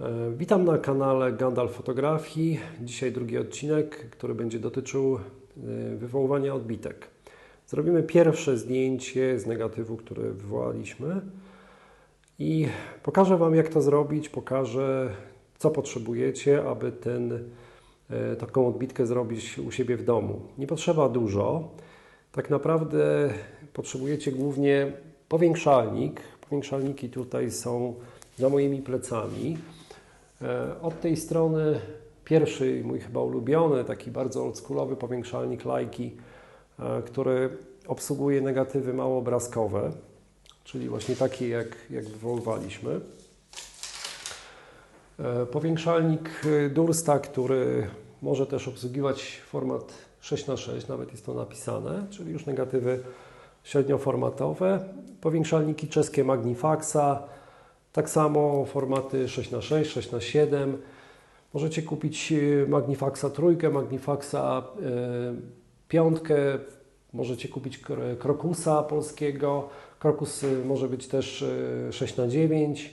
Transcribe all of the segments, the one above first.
E, Witam na kanale Gandalf Fotografii. Dzisiaj drugi odcinek, który będzie dotyczył e, wywoływania odbitek. Zrobimy pierwsze zdjęcie z negatywu, które wywołaliśmy i pokażę Wam, jak to zrobić. Pokażę, co potrzebujecie, aby ten, e, taką odbitkę zrobić u siebie w domu. Nie potrzeba dużo. Tak naprawdę potrzebujecie głównie powiększalnik. Powiększalniki tutaj są za moimi plecami. E, Od tej strony pierwszy, mój chyba ulubiony, taki bardzo oldschoolowy powiększalnik Leica, e, który obsługuje negatywy małoobrazkowe, czyli właśnie takie jak, jak wywoływaliśmy. E, Powiększalnik Dursta, który może też obsługiwać format 6x6, nawet jest to napisane, czyli już negatywy średnioformatowe. Powiększalniki czeskie Magnifaxa, tak samo formaty 6x6, 6x7. Możecie kupić e, Magnifaxa trójkę, Magnifaxa e, piątkę, możecie kupić Kro- Krokusa polskiego. Krokus e, może być też e, 6x9.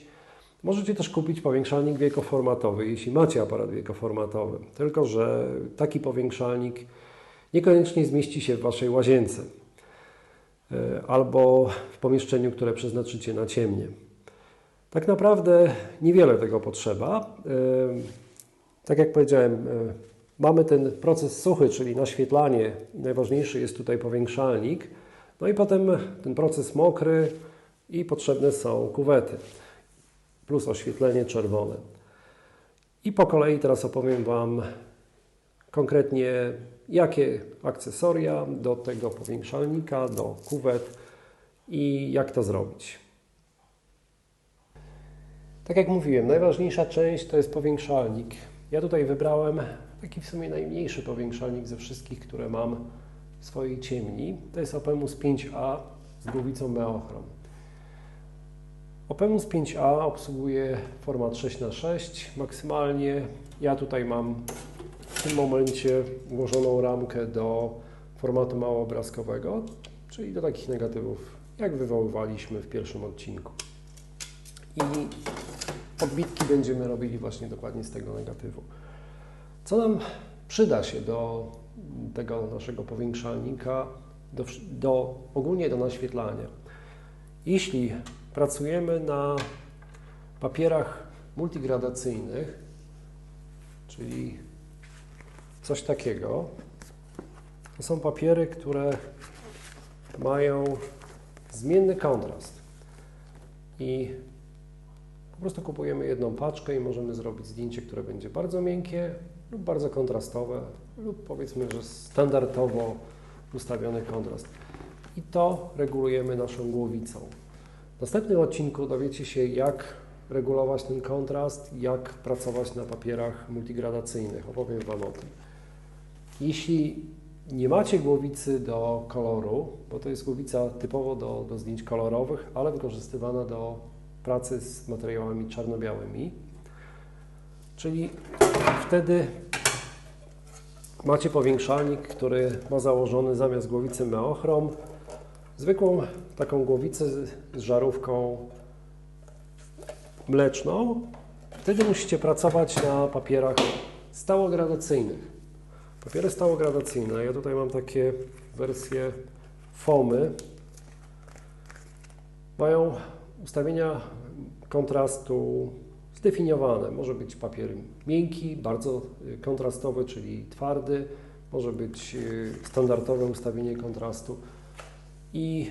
Możecie też kupić powiększalnik wielkoformatowy, jeśli macie aparat wielkoformatowy. Tylko, że taki powiększalnik niekoniecznie zmieści się w Waszej łazience albo w pomieszczeniu, które przeznaczycie na ciemnie. Tak naprawdę niewiele tego potrzeba. Tak jak powiedziałem, e, mamy ten proces suchy, czyli naświetlanie. Najważniejszy jest tutaj powiększalnik. No i potem ten proces mokry i potrzebne są kuwety plus oświetlenie czerwone. I po kolei teraz opowiem Wam konkretnie, jakie akcesoria do tego powiększalnika, do kuwet i jak to zrobić. Tak jak mówiłem, najważniejsza część to jest powiększalnik. Ja tutaj wybrałem taki w sumie najmniejszy powiększalnik ze wszystkich, które mam w swojej ciemni. To jest Opemus 5A z głowicą Meochrom. Opemus 5A obsługuje format 6x6 maksymalnie. Ja tutaj mam w tym momencie włożoną ramkę do formatu małoobrazkowego, czyli do takich negatywów, jak wywoływaliśmy w pierwszym odcinku. I odbitki będziemy robili właśnie dokładnie z tego negatywu. Co nam przyda się do tego naszego powiększalnika, do, do, ogólnie do naświetlania? Jeśli pracujemy na papierach multigradacyjnych, czyli coś takiego, to są papiery, które mają zmienny kontrast i po prostu kupujemy jedną paczkę i możemy zrobić zdjęcie, które będzie bardzo miękkie lub bardzo kontrastowe lub powiedzmy, że standardowo ustawiony kontrast. I to regulujemy naszą głowicą. W następnym odcinku dowiecie się, jak regulować ten kontrast, jak pracować na papierach multigradacyjnych. Opowiem Wam o tym. Jeśli nie macie głowicy do koloru, bo to jest głowica typowo do, do zdjęć kolorowych, ale wykorzystywana do pracy z materiałami czarno-białymi, czyli wtedy macie powiększalnik, który ma założony zamiast głowicy meochrom zwykłą taką głowicę z, żarówką mleczną. Wtedy musicie pracować na papierach stałogradacyjnych. Papiery stałogradacyjne, ja tutaj mam takie wersje foamy, mają ustawienia kontrastu zdefiniowane. Może być papier miękki, bardzo y, kontrastowy, czyli twardy, może być y, standardowe ustawienie kontrastu i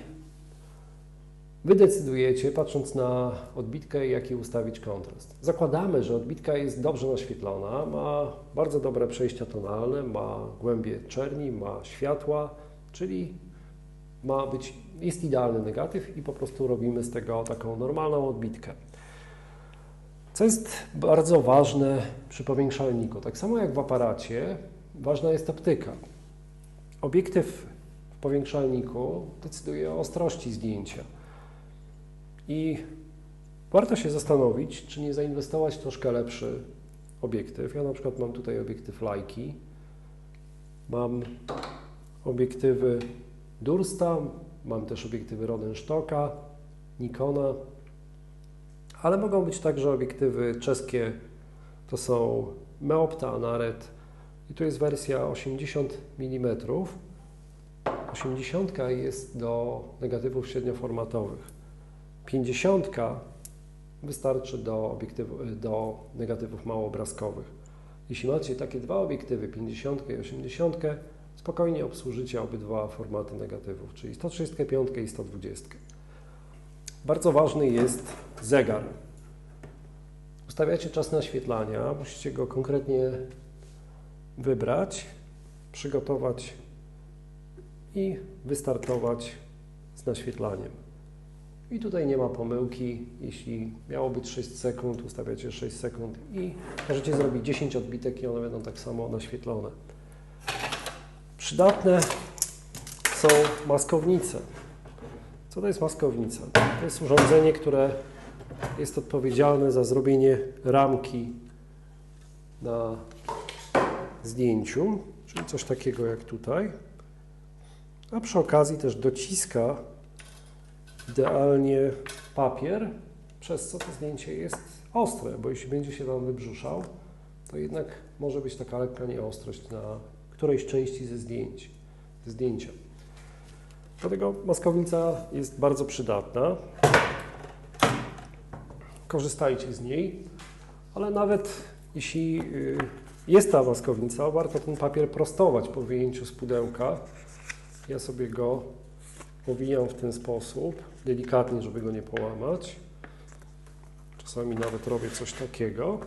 Wy decydujecie, patrząc na odbitkę, jaki ustawić kontrast. Zakładamy, że odbitka jest dobrze naświetlona, ma bardzo dobre przejścia tonalne, ma głębie czerni, ma światła, czyli ma być, jest idealny negatyw i po prostu robimy z tego taką normalną odbitkę. Co jest bardzo ważne przy powiększalniku, tak samo jak w aparacie, ważna jest optyka. Obiektyw w powiększalniku decyduje o ostrości zdjęcia. I warto się zastanowić, czy nie zainwestować troszkę lepszy obiektyw. Ja na przykład mam tutaj obiektyw Leica, mam obiektywy Dursta, mam też obiektywy Rodenstocka, Nikona, ale mogą być także obiektywy czeskie, to są Meopta Anaret i tu jest wersja 80 mm. 80 jest do negatywów średnioformatowych. 50 wystarczy do, obiektywu, do negatywów małoobrazkowych. Jeśli macie takie dwa obiektywy, 50 i 80, spokojnie obsłużycie obydwa formaty negatywów, czyli 135 i 120. Bardzo ważny jest zegar. Ustawiacie czas naświetlania, musicie go konkretnie wybrać, przygotować i wystartować z naświetlaniem. I tutaj nie ma pomyłki. Jeśli miało być 6 sekund, ustawiacie 6 sekund i możecie zrobić 10 odbitek i one będą tak samo naświetlone. Przydatne są maskownice. Co to jest maskownica? To jest urządzenie, które jest odpowiedzialne za zrobienie ramki na zdjęciu, czyli coś takiego jak tutaj. A przy okazji też dociska idealnie papier, przez co to zdjęcie jest ostre, bo jeśli będzie się Wam wybrzuszał, to jednak może być taka lekka nieostrość na którejś części ze zdjęć, zdjęcia. Dlatego maskownica jest bardzo przydatna. Korzystajcie z niej, ale nawet jeśli y, jest ta maskownica, warto ten papier prostować po wyjęciu z pudełka. Ja sobie go powijam w ten sposób, delikatnie, żeby go nie połamać. Czasami nawet robię coś takiego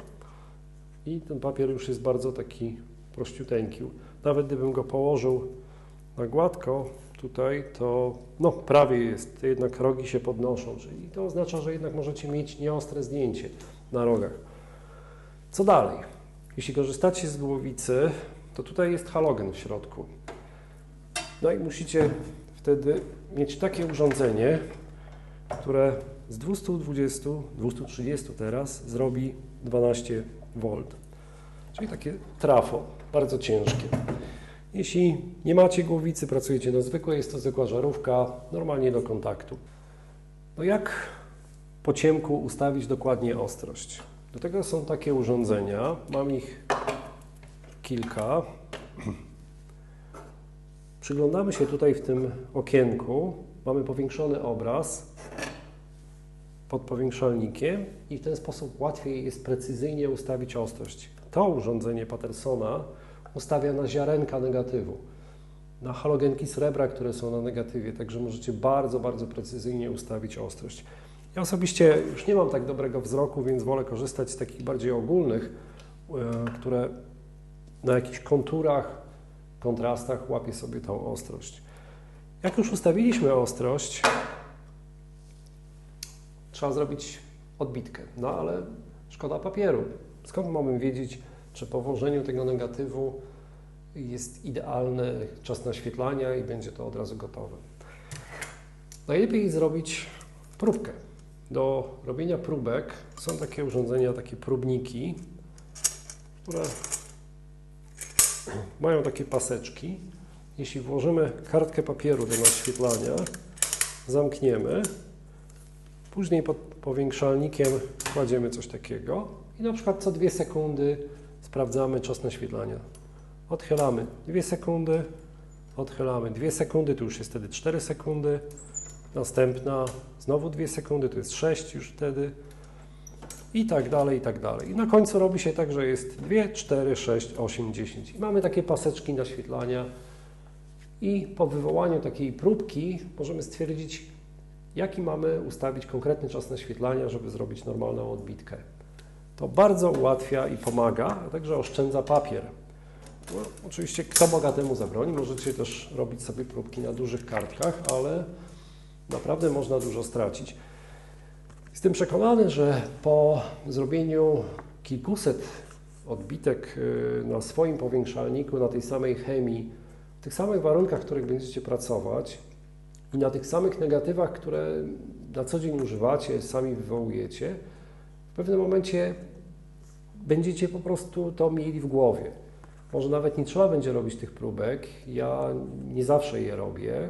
i ten papier już jest bardzo taki prościuteńki. Nawet gdybym go położył na gładko tutaj, to no prawie jest, jednak rogi się podnoszą, czyli to oznacza, że jednak możecie mieć nieostre zdjęcie na rogach. Co dalej? Jeśli korzystacie z głowicy, to tutaj jest halogen w środku. No i musicie wtedy mieć takie urządzenie, które z 220, 230 teraz zrobi 12 V. Czyli takie trafo, bardzo ciężkie. Jeśli nie macie głowicy, pracujecie na zwykłej, jest to zwykła żarówka, normalnie do kontaktu. No jak po ciemku ustawić dokładnie ostrość? Do tego są takie urządzenia, mam ich kilka. Przyglądamy się tutaj w tym okienku, mamy powiększony obraz pod powiększalnikiem i w ten sposób łatwiej jest precyzyjnie ustawić ostrość. To urządzenie Pattersona ustawia na ziarenka negatywu, na halogenki srebra, które są na negatywie, także możecie bardzo, bardzo precyzyjnie ustawić ostrość. Ja osobiście już nie mam tak dobrego wzroku, więc wolę korzystać z takich bardziej ogólnych, e, które na jakichś konturach, kontrastach łapie sobie tą ostrość. Jak już ustawiliśmy ostrość, trzeba zrobić odbitkę, no ale szkoda papieru. Skąd mamy wiedzieć, czy po włożeniu tego negatywu jest idealny czas naświetlania i będzie to od razu gotowe? Najlepiej zrobić próbkę. Do robienia próbek są takie urządzenia, takie próbniki, które mają takie paseczki. Jeśli włożymy kartkę papieru do naświetlania, zamkniemy, później pod powiększalnikiem kładziemy coś takiego i na przykład co dwie sekundy sprawdzamy czas naświetlania. Odchylamy 2 sekundy, odchylamy 2 sekundy, tu już jest wtedy 4 sekundy, następna znowu 2 sekundy, to jest 6 już wtedy i tak dalej, i tak dalej. I na końcu robi się tak, że jest 2, 4, 6, 8, 10. I mamy takie paseczki naświetlania i po wywołaniu takiej próbki możemy stwierdzić, jaki mamy ustawić konkretny czas naświetlania, żeby zrobić normalną odbitkę. To bardzo ułatwia i pomaga, a także oszczędza papier. No, oczywiście kto Boga temu zabroni, możecie też robić sobie próbki na dużych kartkach, ale naprawdę można dużo stracić. Jestem przekonany, że po zrobieniu kilkuset odbitek y, na swoim powiększalniku, na tej samej chemii, w tych samych warunkach, w których będziecie pracować i na tych samych negatywach, które na co dzień używacie, sami wywołujecie, w pewnym momencie będziecie po prostu to mieli w głowie. Może nawet nie trzeba będzie robić tych próbek. Ja nie zawsze je robię.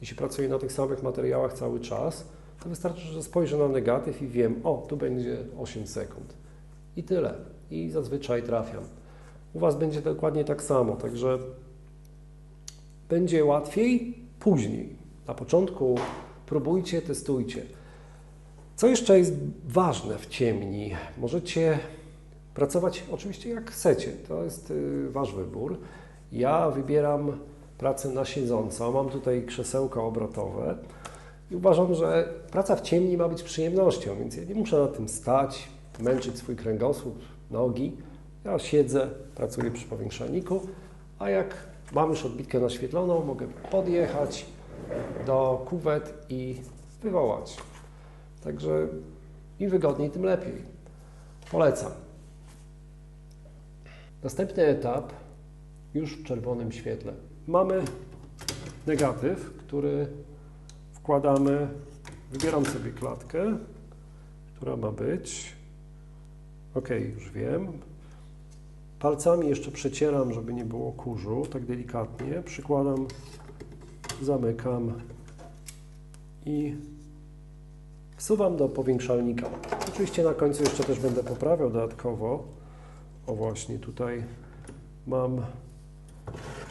Jeśli pracuję na tych samych materiałach cały czas, to wystarczy, że spojrzę na negatyw i wiem, o, tu będzie 8 sekund. I tyle. I zazwyczaj trafiam. U Was będzie dokładnie tak samo, także będzie łatwiej później. Na początku próbujcie, testujcie. Co jeszcze jest ważne w ciemni? Możecie pracować oczywiście jak chcecie. To jest y, Wasz wybór. Ja wybieram pracę na siedząco. Mam tutaj krzesełka obrotowe i uważam, że praca w ciemni ma być przyjemnością, więc ja nie muszę na tym stać, męczyć swój kręgosłup, nogi. Ja siedzę, pracuję przy powiększalniku, a jak mam już odbitkę naświetloną, mogę podjechać do kuwet i wywołać. Także im wygodniej, tym lepiej. Polecam. Następny etap już w czerwonym świetle. Mamy negatyw, który wkładamy, wybieram sobie klatkę, która ma być. Ok, już wiem. Palcami jeszcze przecieram, żeby nie było kurzu, tak delikatnie. Przykładam, zamykam i wsuwam do powiększalnika. Oczywiście na końcu jeszcze też będę poprawiał dodatkowo. O właśnie, tutaj mam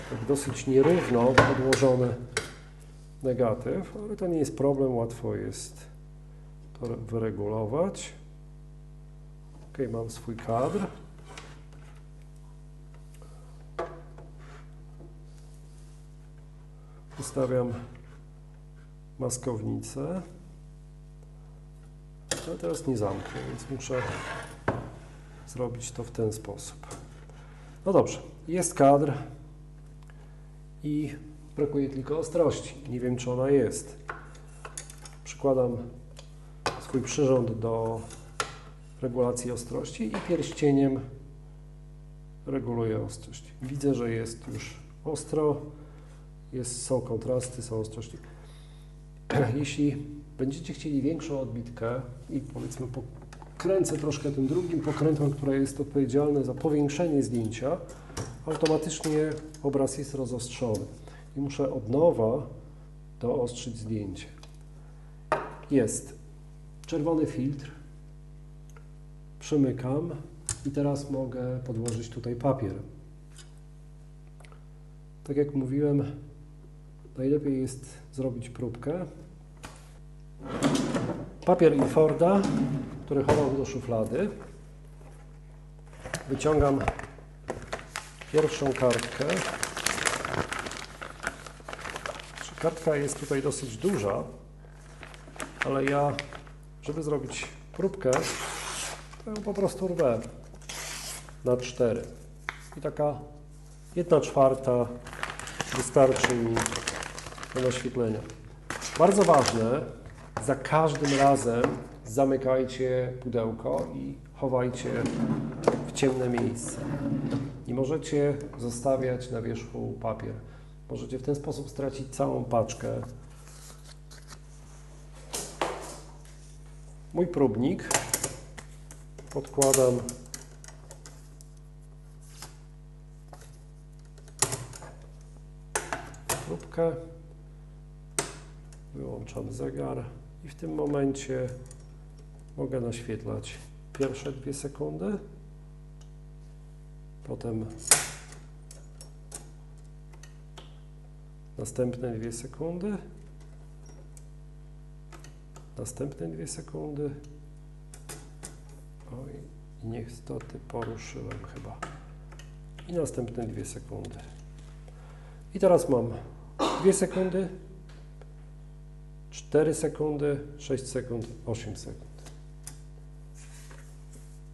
tak dosyć nierówno podłożony negatyw, ale to nie jest problem, łatwo jest to wyregulować. Ok, mam swój kadr. Ustawiam maskownicę. Ale teraz nie zamknę, więc muszę zrobić to w ten sposób. No dobrze, jest kadr i brakuje tylko ostrości. Nie wiem, czy ona jest. Przykładam swój przyrząd do regulacji ostrości i pierścieniem reguluję ostrość. Widzę, że jest już ostro, jest, są kontrasty, są ostrości. Jeśli będziecie chcieli większą odbitkę i powiedzmy pokręcę troszkę tym drugim pokrętłem, które jest odpowiedzialne za powiększenie zdjęcia, automatycznie obraz jest rozostrzony i muszę od nowa doostrzyć zdjęcie. Jest czerwony filtr, przymykam i teraz mogę podłożyć tutaj papier. Tak jak mówiłem, najlepiej jest zrobić próbkę. Papier Ilforda, który chowam do szuflady. Wyciągam pierwszą kartkę. Kartka jest tutaj dosyć duża, ale ja, żeby zrobić próbkę, to ją po prostu rwę na cztery. I taka jedna czwarta wystarczy mi do naświetlenia. Bardzo ważne, za każdym razem zamykajcie pudełko i chowajcie w ciemne miejsce. Nie możecie zostawiać na wierzchu papier. Możecie w ten sposób stracić całą paczkę. Mój próbnik podkładam próbkę, wyłączam zegar i w tym momencie mogę naświetlać pierwsze dwie sekundy, potem następne dwie sekundy, następne dwie sekundy. Oj, i niestety poruszyłem chyba. I następne dwie sekundy. I teraz mam dwie sekundy, 4 sekundy, 6 sekund, 8 sekund.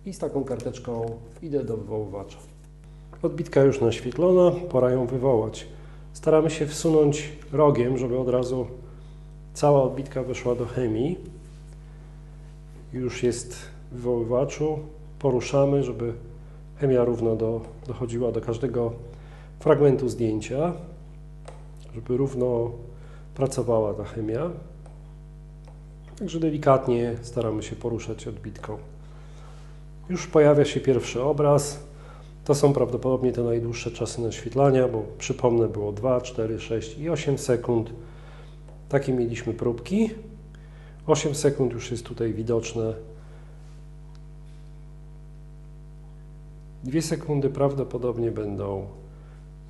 I z taką karteczką idę do wywoływacza. Odbitka już naświetlona, pora ją wywołać. Staramy się wsunąć rogiem, żeby od razu cała odbitka weszła do chemii. Już jest w wywoływaczu. Poruszamy, żeby chemia równo do, dochodziła do każdego fragmentu zdjęcia, żeby równo pracowała ta chemia. Także delikatnie staramy się poruszać odbitką. Już pojawia się pierwszy obraz. To są prawdopodobnie te najdłuższe czasy naświetlania, bo przypomnę, było 2, 4, 6 i 8 sekund. Takie mieliśmy próbki. 8 sekund już jest tutaj widoczne. 2 sekundy prawdopodobnie będą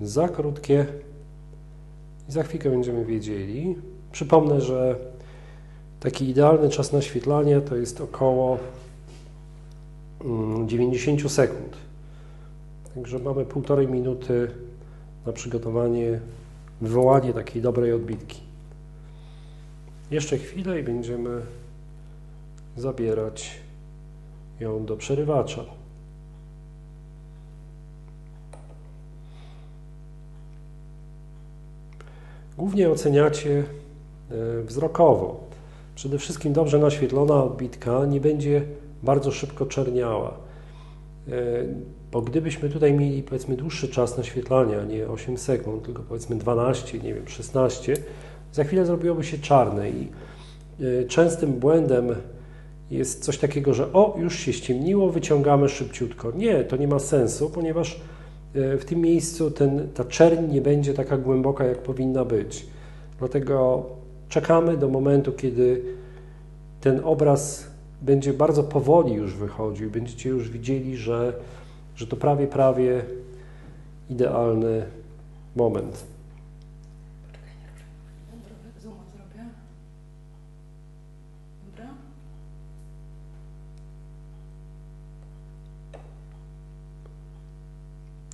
za krótkie za chwilkę będziemy wiedzieli. Przypomnę, że taki idealny czas naświetlania to jest około 90 sekund. Także mamy półtorej minuty na przygotowanie, wywołanie takiej dobrej odbitki. Jeszcze chwilę i będziemy zabierać ją do przerywacza. Głównie oceniacie e, wzrokowo. Przede wszystkim dobrze naświetlona odbitka nie będzie bardzo szybko czerniała. E, Bo gdybyśmy tutaj mieli powiedzmy dłuższy czas naświetlania, nie 8 sekund, tylko powiedzmy 12, nie wiem, 16, za chwilę zrobiłoby się czarne i e, częstym błędem jest coś takiego, że o, już się ściemniło, wyciągamy szybciutko. Nie, to nie ma sensu, ponieważ e, w tym miejscu ten, ta czerń nie będzie taka głęboka, jak powinna być. Dlatego czekamy do momentu, kiedy ten obraz będzie bardzo powoli już wychodził. Będziecie już widzieli, że, że to prawie, prawie idealny moment.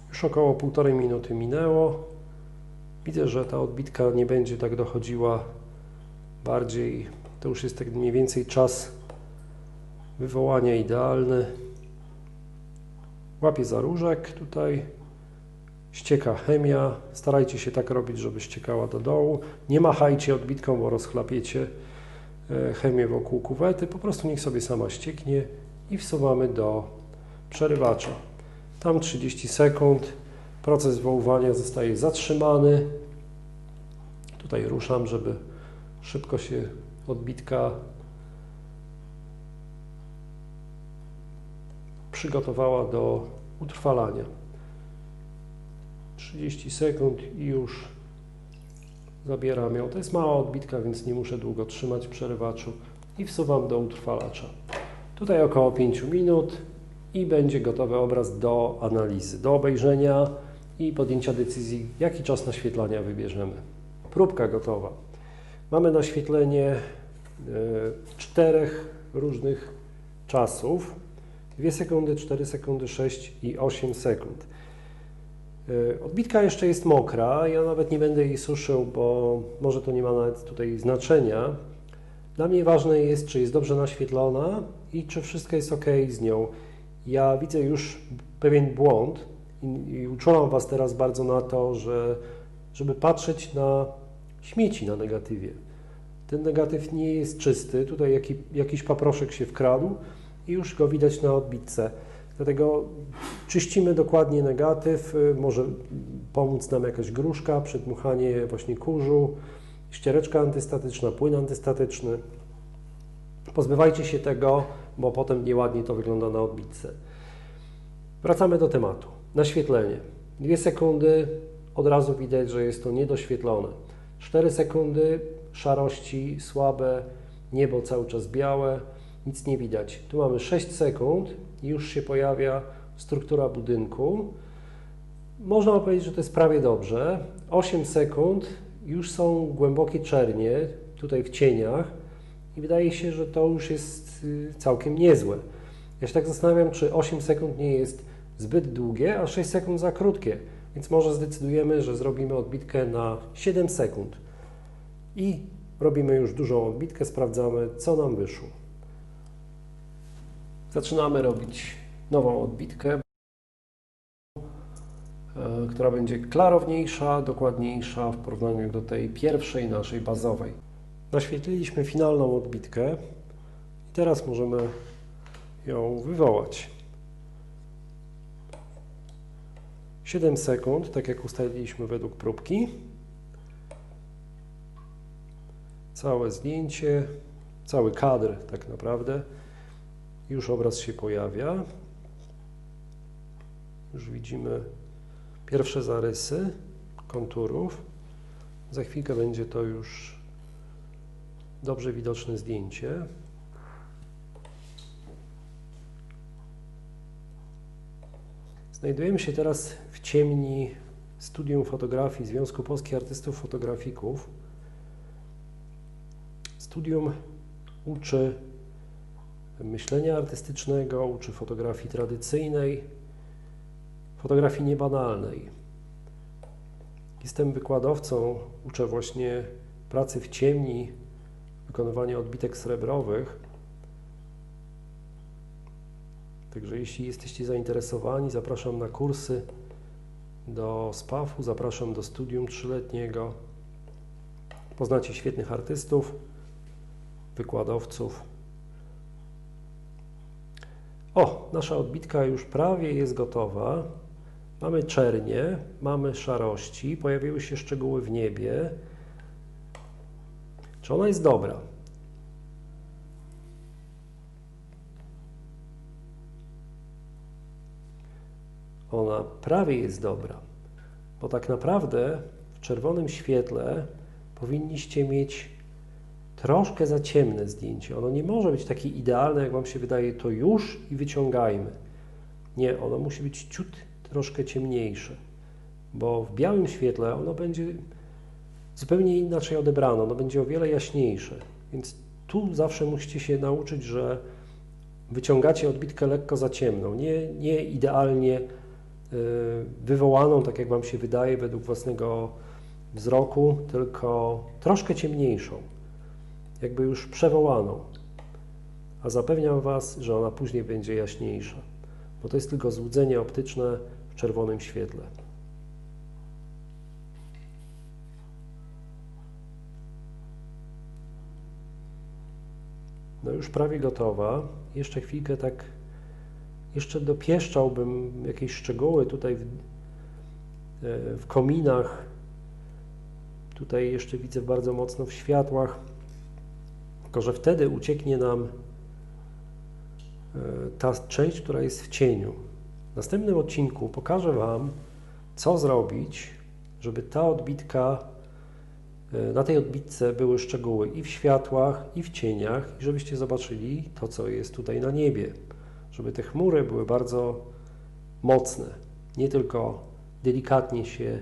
Już około półtorej minuty minęło. Widzę, że ta odbitka nie będzie tak dochodziła bardziej. To już jest tak mniej więcej czas wywołania idealny. Łapię za różek tutaj. Ścieka chemia. Starajcie się tak robić, żeby ściekała do dołu. Nie machajcie odbitką, bo rozchlapiecie e, chemię wokół kuwety. Po prostu niech sobie sama ścieknie i wsuwamy do przerywacza. Tam 30 sekund. Proces wołowania zostaje zatrzymany. Tutaj ruszam, żeby szybko się odbitka przygotowała do utrwalania. 30 sekund i już zabieram ją. To jest mała odbitka, więc nie muszę długo trzymać przerywaczu i wsuwam do utrwalacza. Tutaj około 5 minut i będzie gotowy obraz do analizy, do obejrzenia i podjęcia decyzji, jaki czas naświetlania wybierzemy. Próbka gotowa. Mamy naświetlenie e, czterech różnych czasów. 2 sekundy, 4 sekundy, 6 i 8 sekund. E, Odbitka jeszcze jest mokra, ja nawet nie będę jej suszył, bo może to nie ma nawet tutaj znaczenia. Dla mnie ważne jest, czy jest dobrze naświetlona i czy wszystko jest ok z nią. Ja widzę już pewien błąd i, uczulam Was teraz bardzo na to, że żeby patrzeć na śmieci na negatywie. Ten negatyw nie jest czysty, tutaj jaki, jakiś paproszek się wkradł i już go widać na odbitce. Dlatego czyścimy dokładnie negatyw, może pomóc nam jakaś gruszka, przedmuchanie właśnie kurzu, ściereczka antystatyczna, płyn antystatyczny. Pozbywajcie się tego, bo potem nieładnie to wygląda na odbitce. Wracamy do tematu. Naświetlenie. Dwie sekundy, od razu widać, że jest to niedoświetlone. 4 sekundy, szarości słabe, niebo cały czas białe, nic nie widać. Tu mamy 6 sekund i już się pojawia struktura budynku. Można powiedzieć, że to jest prawie dobrze. 8 sekund, już są głębokie czernie, tutaj w cieniach i wydaje się, że to już jest y, całkiem niezłe. Ja się tak zastanawiam, czy 8 sekund nie jest zbyt długie, a 6 sekund za krótkie. Więc może zdecydujemy, że zrobimy odbitkę na 7 sekund i robimy już dużą odbitkę, sprawdzamy, co nam wyszło. Zaczynamy robić nową odbitkę, e, która będzie klarowniejsza, dokładniejsza w porównaniu do tej pierwszej naszej bazowej. Naświetliliśmy finalną odbitkę i teraz możemy ją wywołać. 7 sekund, tak jak ustaliliśmy według próbki. Całe zdjęcie, cały kadr tak naprawdę. Już obraz się pojawia. Już widzimy pierwsze zarysy konturów. Za chwilkę będzie to już dobrze widoczne zdjęcie. Znajdujemy się teraz w ciemni Studium Fotografii Związku Polskich Artystów Fotografików. Studium uczy myślenia artystycznego, uczy fotografii tradycyjnej, fotografii niebanalnej. Jestem wykładowcą, uczę właśnie pracy w ciemni, wykonywania odbitek srebrowych. Także jeśli jesteście zainteresowani, zapraszam na kursy do SPAF-u, zapraszam do studium trzyletniego. Poznacie świetnych artystów, wykładowców. O, nasza odbitka już prawie jest gotowa. Mamy czernie, mamy szarości, pojawiły się szczegóły w niebie. Czy ona jest dobra? Ona prawie jest dobra, bo tak naprawdę w czerwonym świetle powinniście mieć troszkę za ciemne zdjęcie. Ono nie może być takie idealne, jak Wam się wydaje, to już i wyciągajmy. Nie, ono musi być ciut troszkę ciemniejsze, bo w białym świetle ono będzie zupełnie inaczej odebrane, ono będzie o wiele jaśniejsze. Więc tu zawsze musicie się nauczyć, że wyciągacie odbitkę lekko za ciemną, nie, nie idealnie y, wywołaną, tak jak Wam się wydaje, według własnego wzroku, tylko troszkę ciemniejszą, jakby już przewołaną. A zapewniam Was, że ona później będzie jaśniejsza, bo to jest tylko złudzenie optyczne w czerwonym świetle. No już prawie gotowa. Jeszcze chwilkę tak, jeszcze dopieszczałbym jakieś szczegóły tutaj w, e, w kominach. Tutaj jeszcze widzę bardzo mocno w światłach. Tylko, że wtedy ucieknie nam e, ta część, która jest w cieniu. W następnym odcinku pokażę Wam, co zrobić, żeby ta odbitka E, na tej odbitce były szczegóły i w światłach, i w cieniach, i żebyście zobaczyli to, co jest tutaj na niebie. Żeby te chmury były bardzo mocne, nie tylko delikatnie się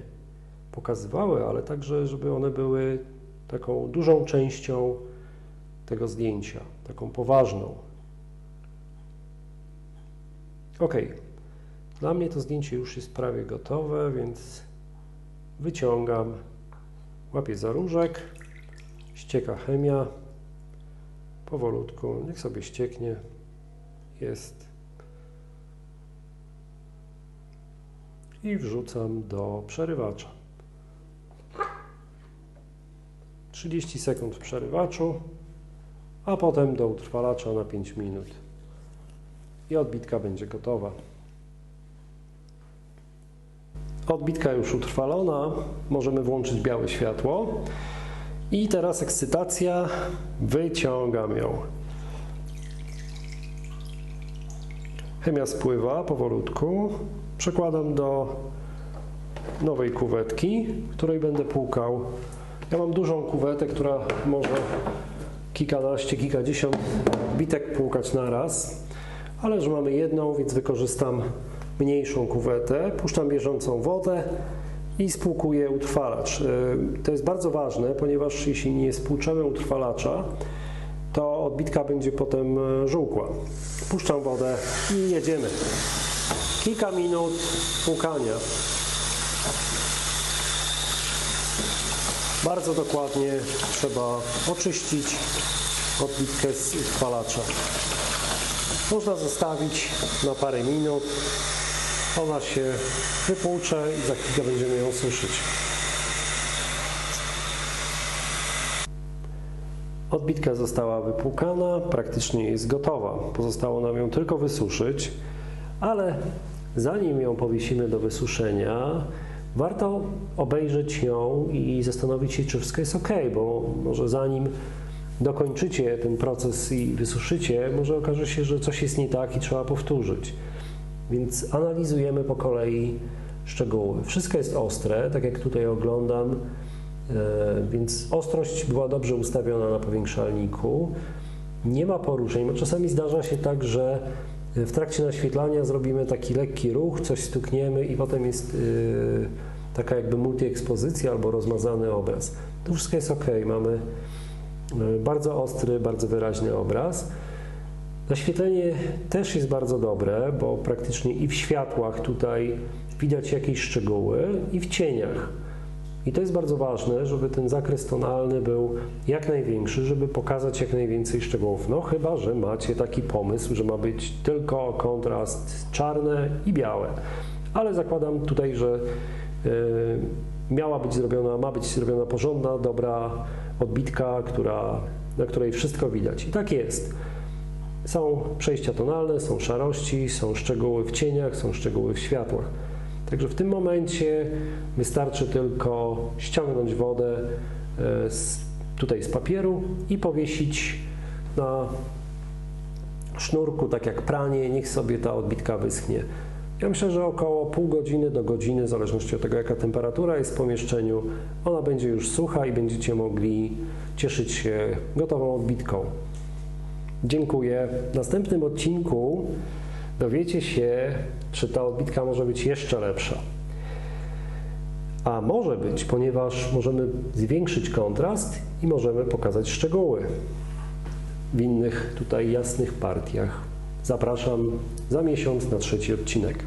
pokazywały, ale także, żeby one były taką dużą częścią tego zdjęcia, taką poważną. Ok, dla mnie to zdjęcie już jest prawie gotowe, więc wyciągam Łapię za różek, ścieka chemia, powolutku, niech sobie ścieknie, jest. I wrzucam do przerywacza. 30 sekund w przerywaczu, a potem do utrwalacza na 5 minut. I odbitka będzie gotowa. Odbitka już utrwalona, możemy włączyć białe światło. I teraz ekscytacja, wyciągam ją. Chemia spływa powolutku. Przekładam do nowej kuwetki, w której będę płukał. Ja mam dużą kuwetę, która może kilkanaście, kilkadziesiąt bitek płukać na raz, ale że mamy jedną, więc wykorzystam mniejszą kuwetę, puszczam bieżącą wodę i spłukuję utrwalacz. Y, to jest bardzo ważne, ponieważ jeśli nie spłuczemy utrwalacza, to odbitka będzie potem y, żółkła. Puszczam wodę i jedziemy. Kilka minut płukania. Bardzo dokładnie trzeba oczyścić odbitkę z utrwalacza. Można zostawić na parę minut, ona się wypłucze i za chwilę będziemy ją suszyć. Odbitka została wypłukana, praktycznie jest gotowa. Pozostało nam ją tylko wysuszyć, ale zanim ją powiesimy do wysuszenia, warto obejrzeć ją i zastanowić się, czy wszystko jest ok, bo może zanim dokończycie ten proces i wysuszycie, może okaże się, że coś jest nie tak i trzeba powtórzyć. Więc analizujemy po kolei szczegóły. Wszystko jest ostre, tak jak tutaj oglądam. więc ostrość była dobrze ustawiona na powiększalniku. Nie ma poruszeń, bo czasami zdarza się tak, że w trakcie naświetlania zrobimy taki lekki ruch, coś stukniemy i potem jest yy, taka jakby multiekspozycja albo rozmazany obraz. To wszystko jest ok, mamy yy, bardzo ostry, bardzo wyraźny obraz. Naświetlenie też jest bardzo dobre, bo praktycznie i w światłach tutaj widać jakieś szczegóły, i w cieniach. I to jest bardzo ważne, żeby ten zakres tonalny był jak największy, żeby pokazać jak najwięcej szczegółów. No chyba, że macie taki pomysł, że ma być tylko kontrast czarne i białe. Ale zakładam tutaj, że yy, miała być zrobiona, ma być zrobiona porządna, dobra odbitka, która, na której wszystko widać. I tak jest. Są przejścia tonalne, są szarości, są szczegóły w cieniach, są szczegóły w światłach. Także w tym momencie wystarczy tylko ściągnąć wodę e, z, tutaj z papieru i powiesić na sznurku, tak jak pranie, niech sobie ta odbitka wyschnie. Ja myślę, że około pół godziny do godziny, w zależności od tego, jaka temperatura jest w pomieszczeniu, ona będzie już sucha i będziecie mogli cieszyć się gotową odbitką. Dziękuję. W następnym odcinku dowiecie się, czy ta odbitka może być jeszcze lepsza. A może być, ponieważ możemy zwiększyć kontrast i możemy pokazać szczegóły w innych tutaj jasnych partiach. Zapraszam za miesiąc na trzeci odcinek.